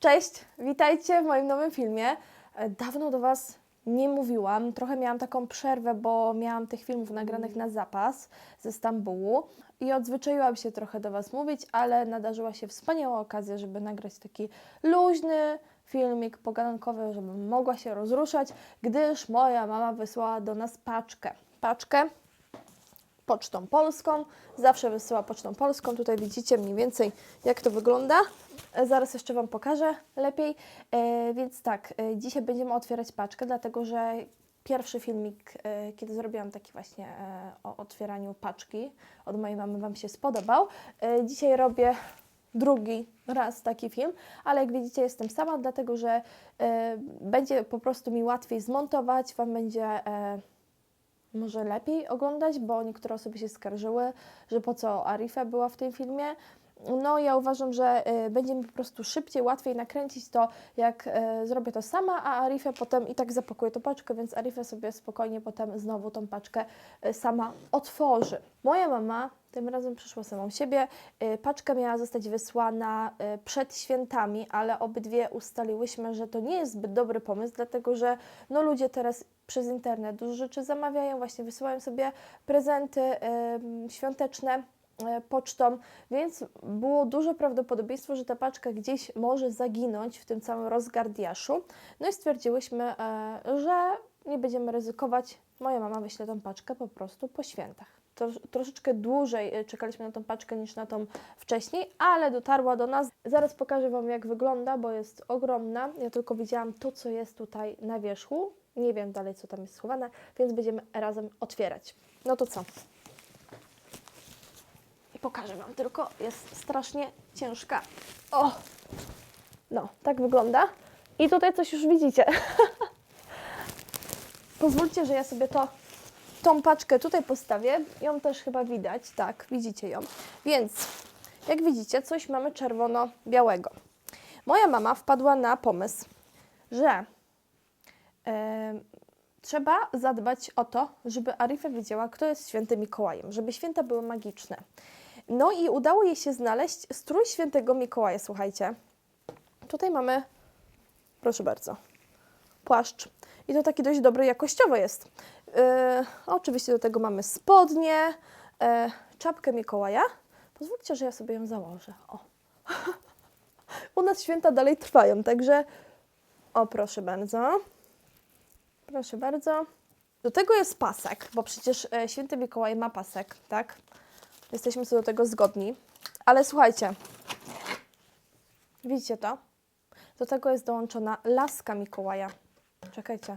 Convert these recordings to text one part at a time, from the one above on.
Cześć, witajcie w moim nowym filmie. E, Dawno do Was nie mówiłam. Trochę miałam taką przerwę, bo miałam tych filmów nagranych na zapas ze Stambułu i odzwyczaiłam się trochę do Was mówić, ale nadarzyła się wspaniała okazja, żeby nagrać taki luźny filmik pogadankowy, żebym mogła się rozruszać, gdyż moja mama wysłała do nas paczkę. Paczkę pocztą polską. Zawsze wysyła pocztą polską. Tutaj widzicie mniej więcej, jak to wygląda. E, Zaraz jeszcze Wam pokażę lepiej. E, więc tak, e, dzisiaj będziemy otwierać paczkę, dlatego że pierwszy filmik, kiedy zrobiłam taki właśnie o otwieraniu paczki od mojej mamy, Wam się spodobał. Dzisiaj robię drugi raz taki film, ale jak widzicie jestem sama, dlatego że będzie po prostu mi łatwiej zmontować, Wam będzie... Może lepiej oglądać, bo niektóre osoby się skarżyły, że po co Arifa była w tym filmie. No, ja uważam, że y, będzie mi po prostu szybciej, łatwiej nakręcić to, jak y, zrobię to sama, a Arifę potem i tak zapakuje tą paczkę, więc Arifa sobie spokojnie potem znowu tą paczkę y, sama otworzy. Moja mama tym razem przyszła samą siebie. Y, Paczka miała zostać wysłana y, przed świętami, ale obydwie ustaliłyśmy, że to nie jest zbyt dobry pomysł, dlatego że no, ludzie teraz przez internet dużo rzeczy zamawiają, właśnie wysyłają sobie prezenty y, świąteczne pocztą, więc było duże prawdopodobieństwo, że ta paczka gdzieś może zaginąć w tym całym rozgardiaszu. No i stwierdziłyśmy, że nie będziemy ryzykować. Moja mama wyśle tą paczkę po prostu po świętach. Troszeczkę dłużej y, czekaliśmy na tą paczkę niż na tą wcześniej, ale dotarła do nas. Zaraz pokażę Wam, jak wygląda, bo jest ogromna. Ja tylko widziałam to, co jest tutaj na wierzchu. Nie wiem dalej, co tam jest schowane, więc będziemy razem otwierać. No to co? I pokażę Wam tylko, jest strasznie ciężka. O! No, tak wygląda. I tutaj coś już widzicie. Pozwólcie, że ja sobie to, tą paczkę tutaj postawię. Ją też chyba widać, tak, widzicie ją. Więc, jak widzicie, coś mamy czerwono-białego. Moja mama wpadła na pomysł, że trzeba zadbać o to, żeby Arifa wiedziała, kto jest świętym Mikołajem, żeby święta były magiczne. No i udało jej się znaleźć strój świętego Mikołaja, słuchajcie. Tutaj mamy, proszę bardzo, płaszcz. I to taki dość dobry jakościowo jest. Yy, oczywiście do tego mamy spodnie, yy, czapkę Mikołaja. Pozwólcie, że ja sobie ją założę. O. U nas święta dalej trwają, także o proszę bardzo. Proszę bardzo. Do tego jest pasek, bo przecież e, święty Mikołaj ma pasek, tak? Jesteśmy co do tego zgodni. Ale słuchajcie, widzicie to? Do tego jest dołączona laska Mikołaja. Czekajcie,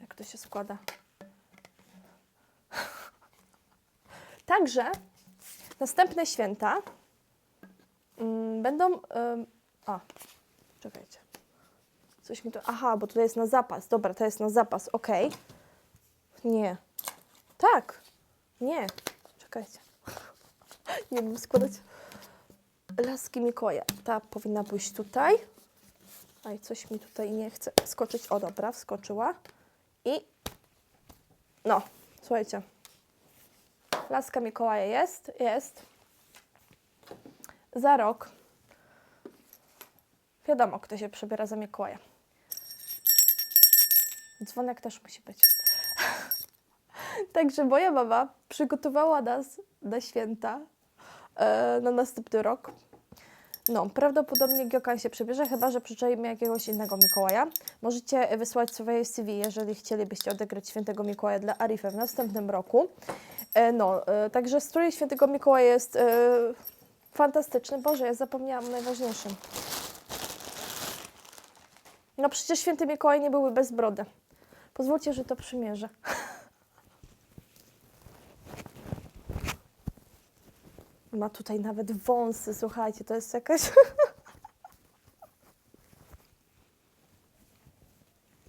jak to się składa. Także następne święta mm, będą. ym, a, czekajcie. Coś mi to. Aha, bo tutaj jest na zapas. Dobra, to jest na zapas. Ok. Nie. Tak. Nie. Czekajcie. Nie wiem składać. Laski Mikołaja. Ta powinna pójść tutaj. Aj, coś mi tutaj nie chce skoczyć. O, dobra, wskoczyła. I no, słuchajcie. Laska Mikołaja jest, jest. Za rok wiadomo, kto się przebiera za Mikołaja. Dzwonek też musi być. Także moja mama przygotowała nas na święta e, na następny rok. No, prawdopodobnie Giokan się przebierze, chyba że przyczajmy jakiegoś innego Mikołaja. Możecie wysłać swoje CV, jeżeli chcielibyście odegrać świętego Mikołaja dla Arify w następnym roku. E, no, e, także strój świętego Mikołaja jest e, fantastyczny. Boże, ja zapomniałam o najważniejszym. No przecież święty Mikołaj nie byłby bez brody. Pozwólcie, że to przymierzę. Ma tutaj nawet wąsy, słuchajcie, to jest jakaś...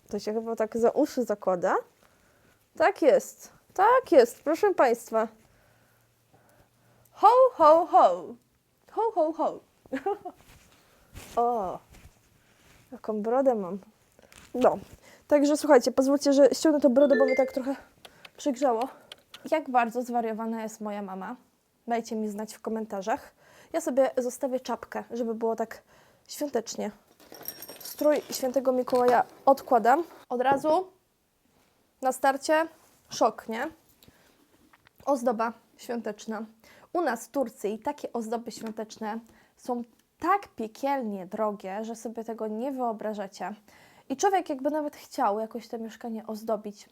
To się chyba tak za uszy zakłada. Tak jest, tak jest, proszę Państwa. Ho, ho, ho. Ho, ho, ho. o, jaką brodę mam. No, także słuchajcie, pozwólcie, że ściągnę tą brodę, bo mnie tak trochę przygrzało. Jak bardzo zwariowana jest moja mama? Dajcie mi znać w komentarzach. Ja sobie zostawię czapkę, żeby było tak świątecznie. Strój świętego Mikołaja odkładam. Od razu na starcie szok, nie? Ozdoba świąteczna. U nas w Turcji takie ozdoby świąteczne są tak piekielnie drogie, że sobie tego nie wyobrażacie. I człowiek jakby nawet chciał jakoś to mieszkanie ozdobić,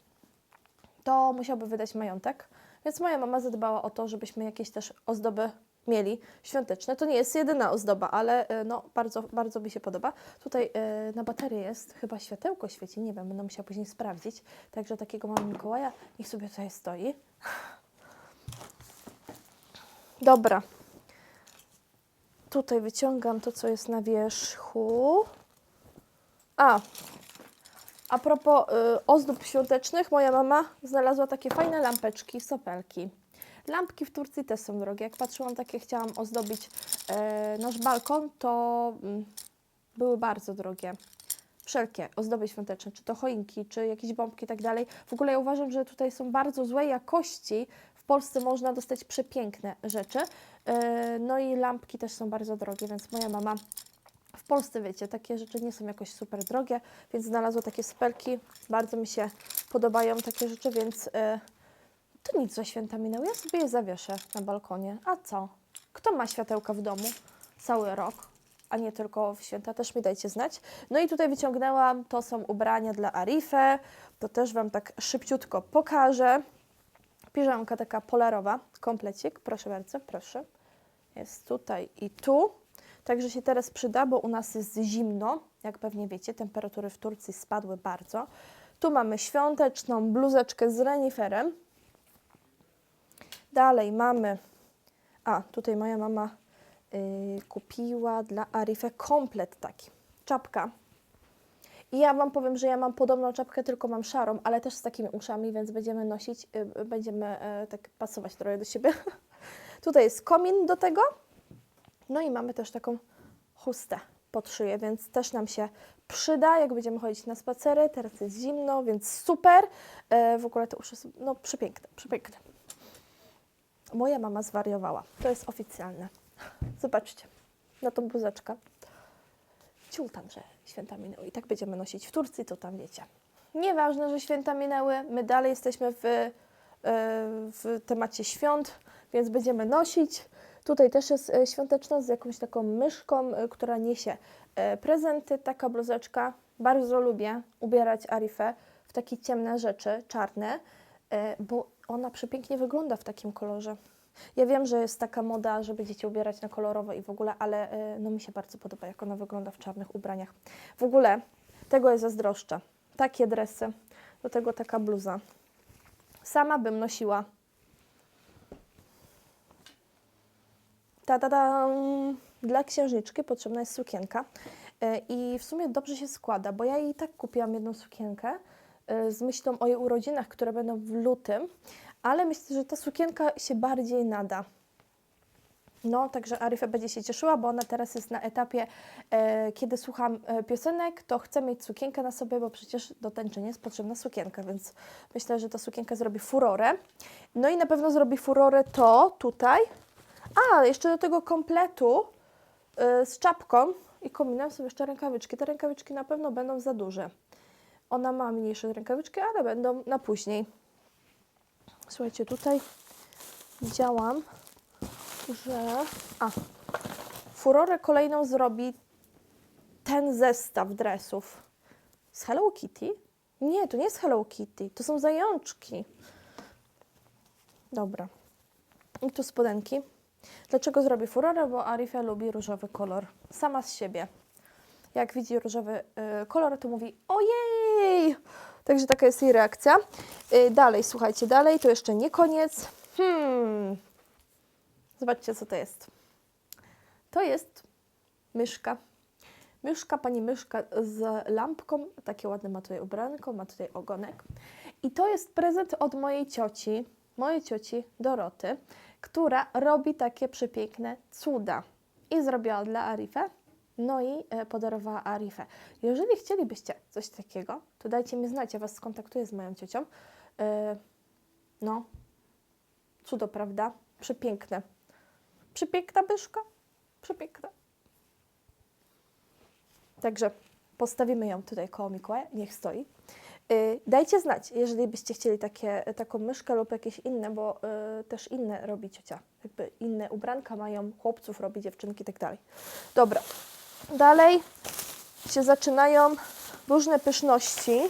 to musiałby wydać majątek. Więc moja mama zadbała o to, żebyśmy jakieś też ozdoby mieli świąteczne. To nie jest jedyna ozdoba, ale y, no, bardzo, bardzo mi się podoba. Tutaj y, na baterię jest chyba światełko świeci, nie wiem, będę musiała później sprawdzić. Także takiego mamy Mikołaja, niech sobie tutaj stoi. Dobra. Tutaj wyciągam to, co jest na wierzchu. A, a propos y, ozdób świątecznych, moja mama znalazła takie fajne lampeczki, sopelki. Lampki w Turcji też są drogie. Jak patrzyłam takie, chciałam ozdobić e, nasz balkon, to mm, były bardzo drogie. Wszelkie ozdoby świąteczne, czy to choinki, czy jakieś bombki i tak dalej. W ogóle ja uważam, że tutaj są bardzo złej jakości. W Polsce można dostać przepiękne rzeczy. E, no i lampki też są bardzo drogie, więc moja mama Polsce, wiecie, takie rzeczy nie są jakoś super drogie, więc znalazła takie spelki. Bardzo mi się podobają takie rzeczy, więc e, to nic, że święta minęły. Ja sobie je zawieszę na balkonie. A co? Kto ma światełka w domu cały rok, a nie tylko w święta? Też mi dajcie znać. No i tutaj wyciągnęłam, to są ubrania dla Arifę. To też Wam tak szybciutko pokażę. Piżamka taka polarowa, komplecik. Proszę bardzo, proszę. Jest tutaj i tu. Także się teraz przyda, bo u nas jest zimno. Jak pewnie wiecie, temperatury w Turcji spadły bardzo. Tu mamy świąteczną bluzeczkę z reniferem. Dalej mamy, a tutaj moja mama y, kupiła dla Arifę komplet taki, czapka. I ja Wam powiem, że ja mam podobną czapkę, tylko mam szarą, ale też z takimi uszami, więc będziemy nosić, y, będziemy y, tak pasować trochę do siebie. tutaj jest komin do tego, no i mamy też taką chustę pod szyję, więc też nam się przyda, jak będziemy chodzić na spacery. Teraz jest zimno, więc super. E, w ogóle te uszy są no, przepiękne, przepiękne. Moja mama zwariowała. To jest oficjalne. Zobaczcie na tą bluzeczkę. Ciul tam, że święta minęły. I tak będziemy nosić w Turcji, to tam wiecie. Nieważne, że święta minęły, my dalej jesteśmy w, e, w temacie świąt, więc będziemy nosić. Tutaj też jest e, świąteczna z jakąś taką myszką, e, która niesie e, prezenty. Taka bluzeczka. Bardzo lubię ubierać Arifę w takie ciemne rzeczy, czarne, bo ona przepięknie wygląda w takim kolorze. Ja wiem, że jest taka moda, żeby dzieci ubierać na kolorowo i w ogóle, ale no mi się bardzo podoba, jak ona wygląda w czarnych ubraniach. W ogóle tego jest zazdroszczę. Takie dresy, do tego taka bluza. Sama bym nosiła ta, dla księżniczki potrzebna jest sukienka. E, I w sumie dobrze się składa, bo ja jej tak kupiłam jedną sukienkę e, z myślą o jej urodzinach, które będą w lutym, ale myślę, że ta sukienka się bardziej nada. No, także Aryfa będzie się cieszyła, bo ona teraz jest na etapie, e, kiedy słucham e, piosenek, to chcę mieć sukienkę na sobie, bo przecież do tańczenia jest potrzebna sukienka, więc myślę, że ta sukienka zrobi furorę. No i na pewno zrobi furorę to tutaj, a, jeszcze do tego kompletu y, z czapką i kominem są jeszcze rękawiczki. Te rękawiczki na pewno będą za duże. Ona ma mniejsze rękawiczki, ale będą na później. Słuchajcie, tutaj widziałam, że... A, furorę kolejną zrobi ten zestaw dresów z Hello Kitty. Nie, to nie jest Hello Kitty, to są zajączki. Dobra. I tu spodenki. Dlaczego zrobię furorę? Bo Arifia lubi różowy kolor. Sama z siebie. Jak widzi różowy y, kolor, to mówi ojej! Także taka jest jej reakcja. Y, dalej, słuchajcie, dalej, to jeszcze nie koniec. Hmm. Zobaczcie, co to jest. To jest myszka. Myszka, pani myszka z lampką. Takie ładne ma tutaj ubranko, ma tutaj ogonek. I to jest prezent od mojej cioci, mojej cioci Doroty która robi takie przepiękne cuda. I zrobiła dla Arifę, no i e, podarowała Arifę. Jeżeli chcielibyście coś takiego, to dajcie mi znać, ja Was skontaktuję z moją ciocią. E, no, cudo, prawda? Przepiękne. Przepiękna byszka? Przepiękna. Także postawimy ją tutaj koło Mikołaja, niech stoi. Y, Dajcie znać, jeżeli byście chcieli takie, taką myszkę lub jakieś inne, bo y, też inne robi ciocia. Jakby inne ubranka mają, chłopców robi, dziewczynki i tak dalej. Dobra, dalej się zaczynają różne pyszności,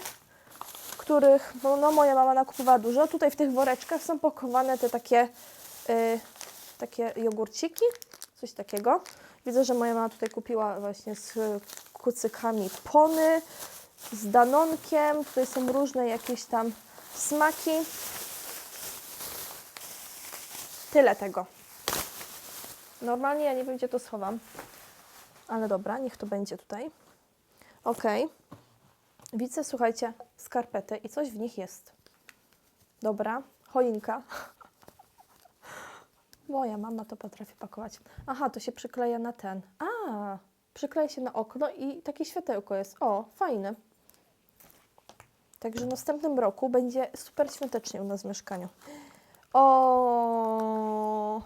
których no, no, moja mama nakupowała dużo. Tutaj w tych woreczkach są pakowane te takie, y, takie jogurciki, coś takiego. Widzę, że moja mama tutaj kupiła właśnie z kucykami pony, z danonkiem. Tutaj są różne jakieś tam smaki. Tyle tego. Normalnie ja nie wiem, gdzie to schowam. Ale dobra, niech to będzie tutaj. Ok. Widzę, słuchajcie, skarpety i coś w nich jest. Dobra, choinka. Moja mama to potrafi pakować. Aha, to się przykleja na ten. A, przykleja się na okno i takie światełko jest. O, fajne. Także w następnym roku będzie super świątecznie u nas w mieszkaniu. O,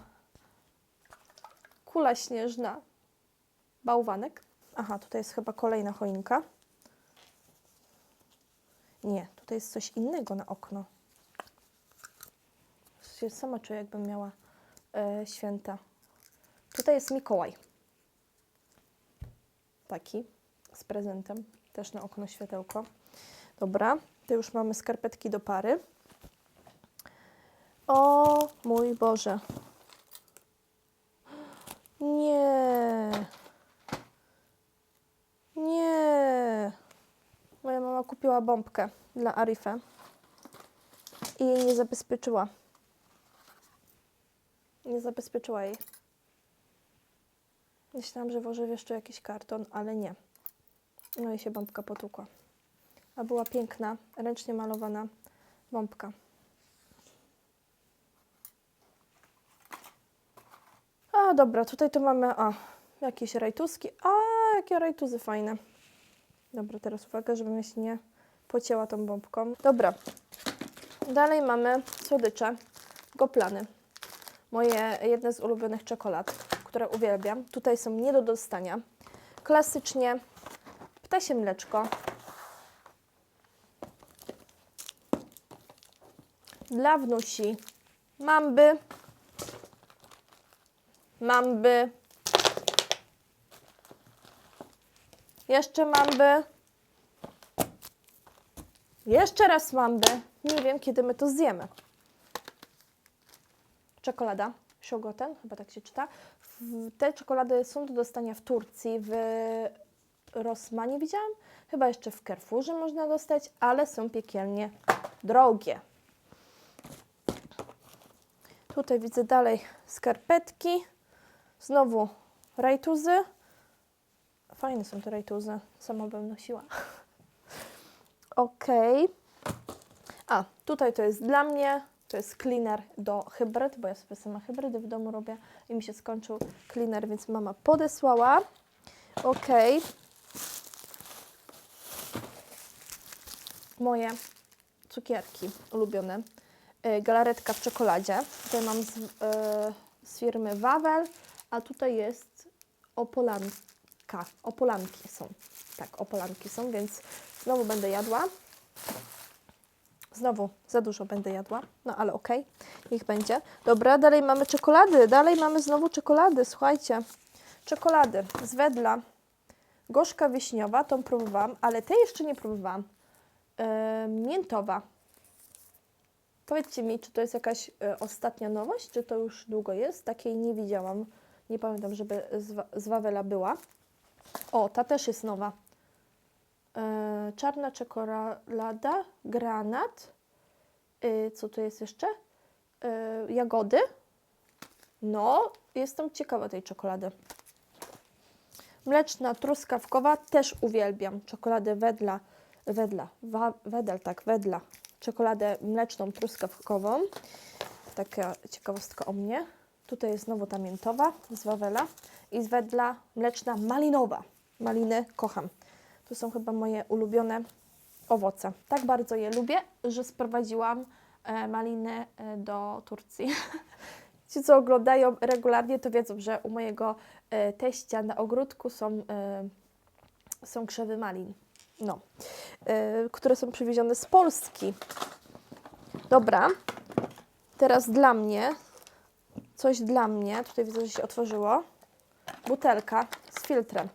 kula śnieżna. Bałwanek. Aha, tutaj jest chyba kolejna choinka. Nie, tutaj jest coś innego na okno. Się sama czuję, jakbym miała e, święta. Tutaj jest Mikołaj. Taki z prezentem. Też na okno światełko. Dobra, to już mamy skarpetki do pary. O mój Boże. Nie. Nie. Moja mama kupiła bombkę dla Arifę i jej nie zabezpieczyła. Nie zabezpieczyła jej. Myślałam, że włożę jeszcze jakiś karton, ale nie. No i się bombka potłukła. A była piękna, ręcznie malowana bombka. A dobra, tutaj to mamy a, jakieś rajtuski. A, jakie rajtuzy fajne. Dobra, teraz uwaga, żebym się nie pocięła tą bombką. Dobra, dalej mamy słodycze, goplany. Moje jedne z ulubionych czekolad, które uwielbiam. Tutaj są nie do dostania. Klasycznie ptasie mleczko. Dla wnusi mamby. Mamby. Jeszcze mamby. Jeszcze raz mamby. Nie wiem, kiedy my to zjemy. Czekolada. Shogoten, chyba tak się czyta. Te czekolady są do dostania w Turcji, w Rosmanie widziałam. Chyba jeszcze w Carrefourze można dostać, ale są piekielnie drogie. Tutaj widzę dalej skarpetki. Znowu rajtuzy. Fajne są te rajtuzy. Sama bym nosiła. Ok. A, tutaj to jest dla mnie. To jest cleaner do hybryd, bo ja sobie sama hybrydy w domu robię i mi się skończył cleaner, więc mama podesłała. Ok. Moje cukierki ulubione. Y, Galaretka w czekoladzie. Tutaj mam z, y, z firmy Wawel, a tutaj jest opolanka. Opolanki są. Tak, opolanki są, więc znowu będę jadła. Znowu za dużo będę jadła, no ale okej, niech będzie. Dobra, dalej mamy czekolady, dalej mamy znowu czekolady, słuchajcie. Czekolady z Wedla, gorzka wiśniowa, tą próbowałam, ale tej jeszcze nie próbowałam. Yy, miętowa. Powiedzcie mi, czy to jest jakaś e, ostatnia nowość, czy to już długo jest? Takiej nie widziałam. Nie pamiętam, żeby z, z Wawela była. O, ta też jest nowa. E, czarna czekolada, granat. E, co tu jest jeszcze? E, jagody. No, jestem ciekawa tej czekolady. Mleczna, truskawkowa, też uwielbiam. Czekoladę wedla, wedla, wa, wedel, tak, wedla. Czekoladę mleczną, truskawkową. Taka ciekawostka o mnie. Tutaj jest znowu ta miętowa z Wawela i z wedla mleczna malinowa. Maliny kocham. To są chyba moje ulubione owoce. Tak bardzo je lubię, że sprowadziłam e, maliny e, do Turcji. Ci, co oglądają regularnie, to wiedzą, że u mojego e, teścia na ogródku są są krzewy malin. No. Yy, które są przywiezione z Polski. Dobra. Teraz dla mnie. Coś dla mnie. Tutaj widzę, że się otworzyło. Butelka z filtrem.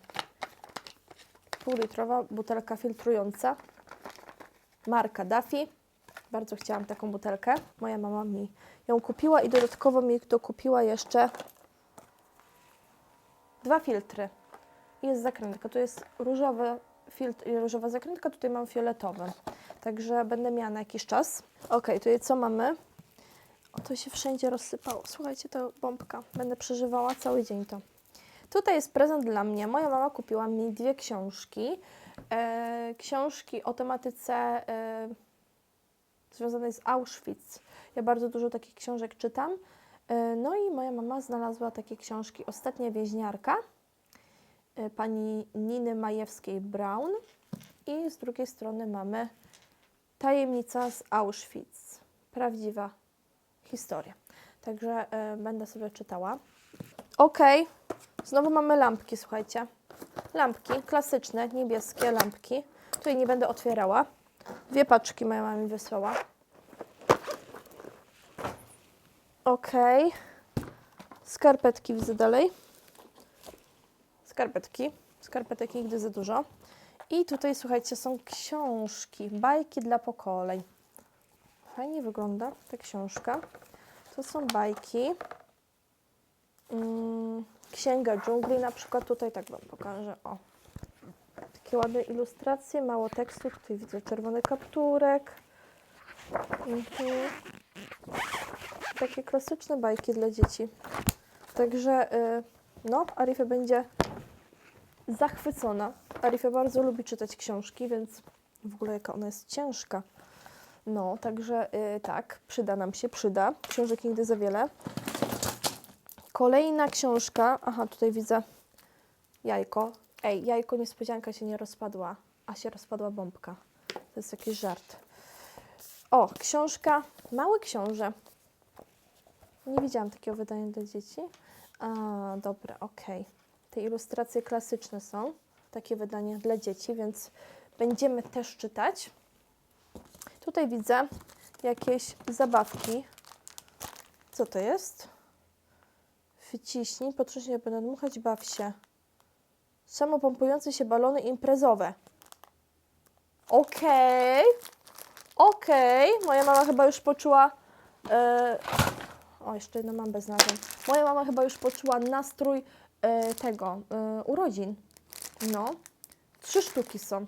Półlitrowa butelka filtrująca. Marka Duffy. Bardzo chciałam taką butelkę. Moja mama mi ją kupiła i dodatkowo mi dokupiła jeszcze dwa filtry. Jest zakrętka. Tu jest różowy filtr różowa zakrętka, tutaj mam fioletowy. Także będę miała na jakiś czas. Ok, tutaj co mamy? O, to się wszędzie rozsypało. Słuchajcie, to bombka. Będę przeżywała cały dzień to. Tutaj jest prezent dla mnie. Moja mama kupiła mi dwie książki. E, książki o tematyce e, związanej z Auschwitz. Ja bardzo dużo takich książek czytam. E, no i moja mama znalazła takie książki Ostatnia więźniarka pani Niny Majewskiej-Brown i z drugiej strony mamy Tajemnica z Auschwitz. Prawdziwa historia. Także e, będę sobie czytała. Ok, znowu mamy lampki, słuchajcie. Lampki klasyczne, niebieskie lampki. Tutaj nie będę otwierała. Dwie paczki moja mama mi wysłała. Ok. Skarpetki widzę dalej. Skarpetki. Skarpetek nigdy za dużo. I tutaj, słuchajcie, są książki, bajki dla pokoleń. Fajnie wygląda ta książka. To są bajki. Mm, Księga dżungli na przykład. Tutaj tak Wam pokażę. O. Takie ładne ilustracje, mało tekstu. Tutaj widzę czerwony kapturek. Mhm. Takie klasyczne bajki dla dzieci. Także y, no, Arife będzie zachwycona. Arife bardzo lubi czytać książki, więc w ogóle jaka ona jest ciężka. No, także y, tak, przyda nam się, przyda. Książek nigdy za wiele. Kolejna książka. Aha, tutaj widzę jajko. Ej, jajko niespodzianka się nie rozpadła, a się rozpadła bombka. To jest jakiś żart. O, książka Mały Książę. Nie widziałam takiego wydania dla dzieci. A, dobra, okej. Te ilustracje klasyczne są. Takie wydania dla dzieci, więc będziemy też czytać. Tutaj widzę jakieś zabawki. Co to jest? Wyciśnij, potrząśnij, aby nadmuchać, baw się. Samopompujące się balony imprezowe. Okej. Okej. Moja mama chyba już poczuła... e, o, jeszcze jedno mam bez nazwy. Moja mama chyba już poczuła nastrój e, tego, e, urodzin. No. Trzy sztuki są.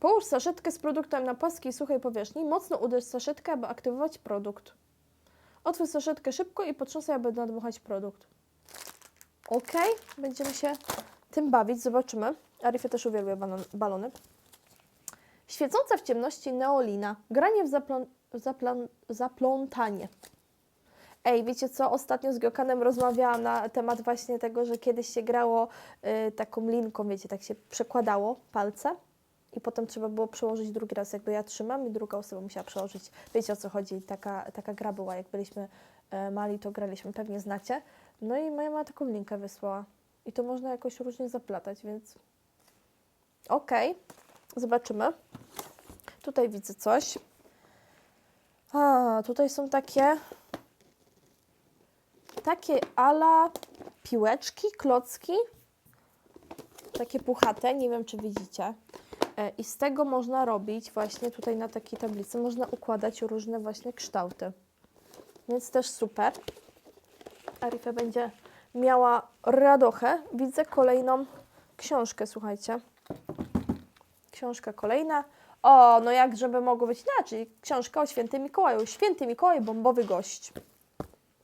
Połóż saszetkę z produktem na płaskiej, suchej powierzchni. Mocno uderz saszetkę, aby aktywować produkt. Otwórz saszetkę szybko i potrząsaj, aby nadmuchać produkt. Ok, będziemy się tym bawić, zobaczymy. Arifie też uwielbia balon, balony. Świecąca w ciemności neolina. Granie w zaplą, zaplą, zaplątanie. Ej, wiecie co? Ostatnio z Giokanem rozmawiałam na temat właśnie tego, że kiedyś się grało y, taką linką, wiecie, tak się przekładało palce i potem trzeba było przełożyć drugi raz, jakby ja trzymam i druga osoba musiała przełożyć. Wiecie o co chodzi? Taka, taka gra była, jak byliśmy e, mali, to graliśmy, pewnie znacie. No i moja mama taką linkę wysłała. I to można jakoś różnie zaplatać, więc okej, zobaczymy. Tutaj widzę coś. A, tutaj są takie takie ala piłeczki, klocki. Takie puchate, nie wiem czy widzicie. E, I z tego można robić właśnie tutaj na takiej tablicy, można układać różne właśnie kształty. Więc też super. Arifa będzie miała radochę. Widzę kolejną książkę, słuchajcie. Książka kolejna. O, no jak żeby mogło być inaczej. Książka o świętym Mikołaju. Święty Mikołaj, bombowy gość.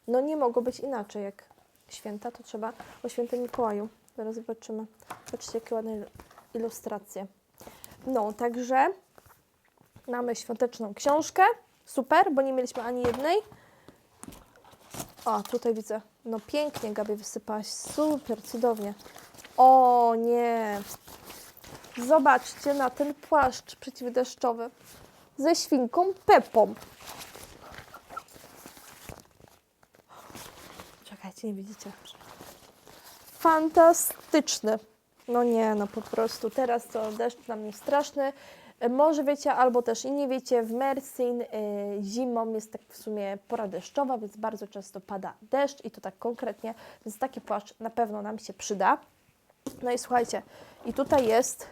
No nie mogło być inaczej. Jak święta, to trzeba o świętym Mikołaju. Zaraz zobaczymy. Patrzcie, jakie ładne il- ilustracje. No, także mamy świąteczną książkę. Super, bo nie mieliśmy ani jednej. O, tutaj widzę. No pięknie, Gabi, wysypałaś. Super, cudownie. O nie. Zobaczcie na ten płaszcz przeciwdeszczowy ze świnką Pepą. Czekajcie, nie widzicie. Fantastyczny. No nie, no po prostu teraz to deszcz dla mnie straszny. Może wiecie, albo też i nie wiecie, w Mersin y, zimą jest tak w sumie pora deszczowa, więc bardzo często pada deszcz i to tak konkretnie, więc taki płaszcz na pewno nam się przyda. No i słuchajcie, i tutaj jest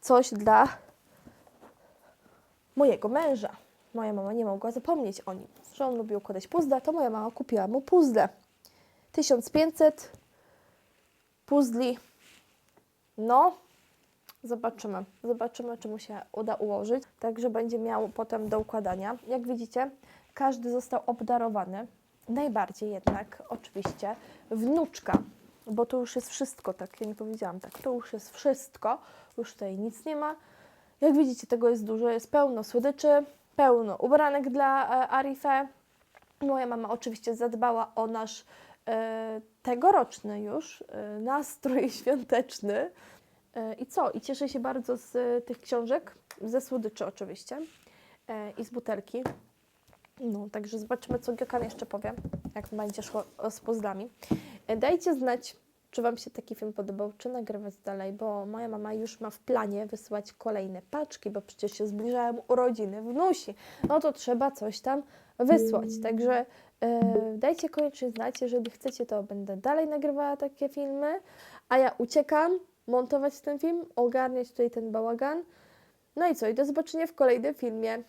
coś dla mojego męża. Moja mama nie mogła zapomnieć o nim, że on lubił układać puzzle, to moja mama kupiła mu puzzle. 1500 puzli. No, zobaczymy. Zobaczymy, czy mu się uda ułożyć. Także będzie miał potem do układania. Jak widzicie, każdy został obdarowany. Najbardziej jednak, oczywiście, wnuczka, bo to już jest wszystko, tak, ja nie powiedziałam tak, to już jest wszystko, już tutaj nic nie ma. Jak widzicie, tego jest dużo, jest pełno słodyczy, pełno ubranek dla e, Arife. Moja mama oczywiście zadbała o nasz tegoroczny już e, nastrój świąteczny. E, I co? I cieszę się bardzo z e, tych książek, ze słodyczy oczywiście e, i z butelki. No, także zobaczymy, co Giokan jeszcze powie, jak będzie szło z puzzlami. E, Dajcie znać, czy Wam się taki film podobał, czy nagrywać dalej, bo moja mama już ma w planie wysyłać kolejne paczki, bo przecież się zbliżają urodziny wnusi. No to trzeba coś tam wysłać. Także e, dajcie koniecznie znać, jeżeli chcecie, to będę dalej nagrywała takie filmy, a ja uciekam montować ten film, ogarniać tutaj ten bałagan. No i co? I do zobaczenia w kolejnym filmie.